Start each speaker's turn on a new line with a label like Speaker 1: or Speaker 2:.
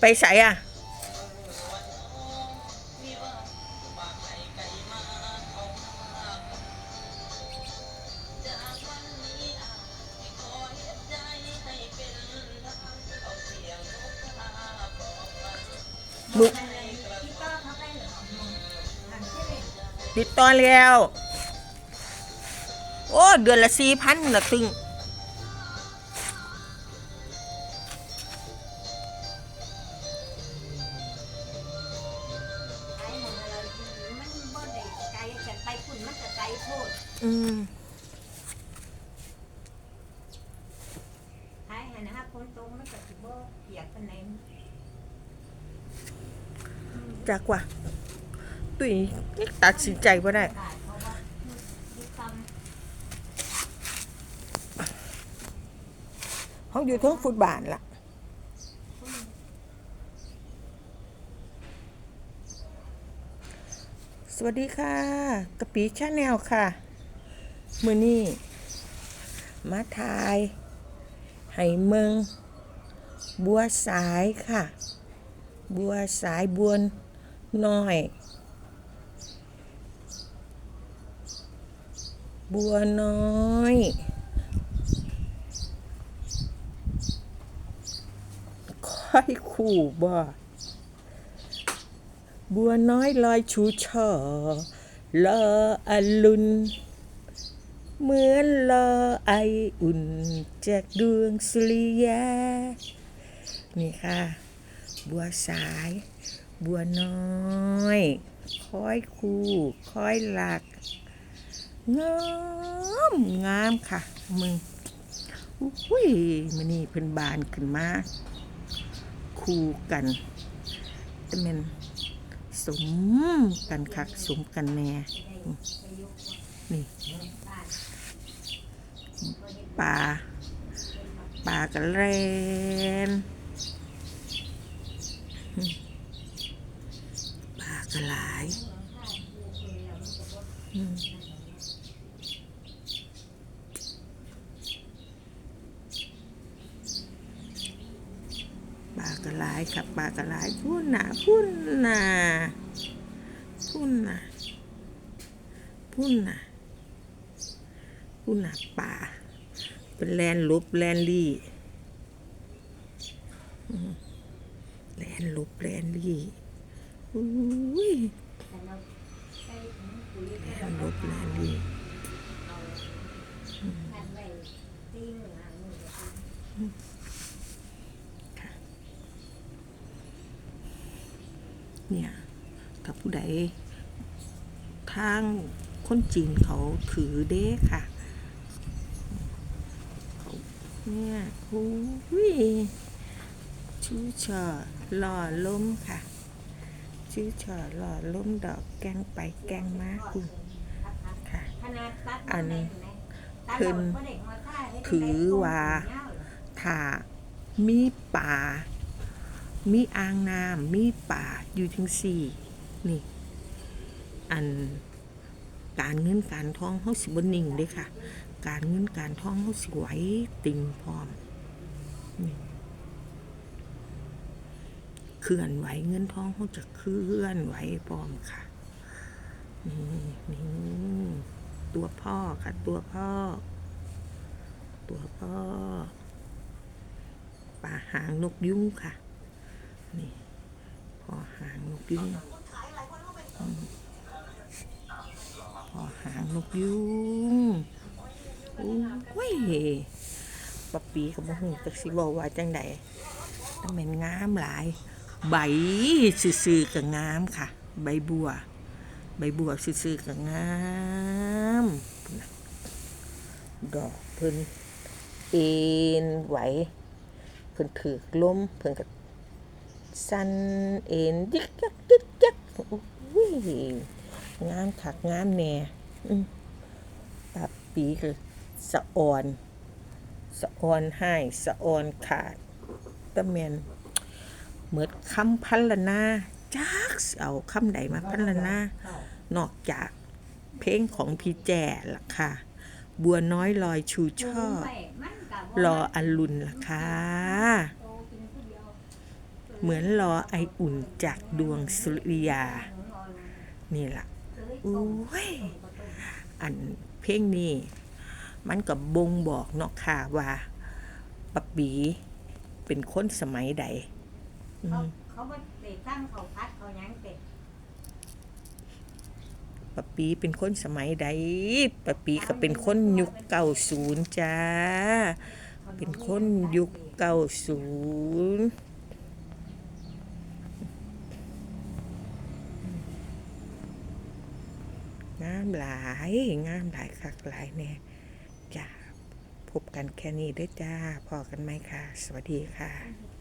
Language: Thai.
Speaker 1: ไปใส่อะ มึงติดต่อแล้ว โอ้ เดือนละสี่พันละตึง
Speaker 2: กันไปคุณมันก็ไกลโพด
Speaker 1: อืม
Speaker 2: ท้ายหันนะฮะฝนตกมันก็สิบ่เปียกปานใด
Speaker 1: จากว่าตุ้ยนี่ตัดสินใจว่าได้
Speaker 2: บาดเพราะว่ามีความ
Speaker 1: เขาอยู่ทั้งฟุตบาทล่ะ สวัสดีค่ะกะปีชาแนลค่ะ มือนี้มาทายให้เมือง บัวสายค่ะ บัวสายบวนน้อย บัวน้อย ค่อยคู่บ่ บัวน้อยลอยชูช่อลออลุน เหมือนลอไออุ่น จากดวงสุริยา นี่ค่ะ บัวสาย บัวน้อย คอยคู่คอยหลัก งามงามค่ะ มึงอุ้ยมันนี่เพิ่นบานขึ้นมา คู่กันแต่มัน สมกันคักสมกันแน่นี่ปลาปลากระเรนปลากระหลาย อืม ปลากระหลายครับปลากระหลายพุ่นหน่ะพุ่นหน่ะพุ่นหน่ะพุ่นหน่ะพุ่นหน่ะป่า เป็นแลนลุบแลนลี่แลนลุบแลนลี่อุ้ย
Speaker 2: แล
Speaker 1: นลุบแลนลี่
Speaker 2: กันไว้ตีหนึ่งหางหนึ่งก็คือ
Speaker 1: เนี่ยกับผู้ใดทางคนจีนเขาถือเด้ค่ะเนี่ยคุยชื่อชอหล่อล้มค่ะ ชื่อชอหล่อล้มดอกแกงไปแกงมาคุณค่ะ อันเพิ่นถือว่าถ้ามีป่า มีอ่างน้ำมีป่าอยู่ทั้งสี่ นี่ อันการเงินการทองเขาสิบนิ่งเด้ค่ะ การเงินการทองเขาสิไหวติงพร้อมนี่เคลื่อนไหวเงินทองเขาจะเคลื่อนไหวพร้อมค่ะนี่นี่ตัวพ่อค่ะ ตัวพ่อ ตัวพ่อป่าหางนกยุงค่ะ นี่พอหางนกยุงพอหางนกยุงโอ้ยปะปีกับมหูจักสิบอกว่าจังใดแต่แม่นงามหลาย ใบซื่อๆกับงามค่ะ ใบบัว ใบบัวซื่อๆกับงามดอกเพิ่นเอ็นไหวเพิ่นถือล้มเพิ่นก็ สั่นเอ็นยึกยักยึกยักโอ้ยงามถักงามแหน่อืมปับปีคือสะออน สะออนให้สะออนขาดตะแมนเหมือนคำพันละนาจักสิเอาคำใดมาพันละนานอกจากเพลงของพี่แจ่ล่ะค่ะ บัวน้อยลอยชูช่อ
Speaker 2: ปลูกไว้มันก็บ่
Speaker 1: รออรุณล่ะค่ะ
Speaker 2: โตกินผู้เดียว
Speaker 1: เหมือนรอไออุ่นจากดวงสุริยา นี่ล่ะโอ้ย อันเพลงนี้มันกับบ่งบอกเนาะค่ะว่าปะปีเป็นคนสมัยใดอื
Speaker 2: เขา
Speaker 1: ม
Speaker 2: เขาบ่ได้ตั้งเขาพัดเขาหยังเป็ด
Speaker 1: ปะปีเป็นคนสมัยใดปะปีก็เป็นคนยุคเก้าศูนย์จ้า เป็นคนยุคเก้าศูนย์ งามหลาย งามหลายคักหลายแน่จ้าพบกันแค่นี้ด้อจ้าพอกันไหมค่ะ สวัสดีค่ะ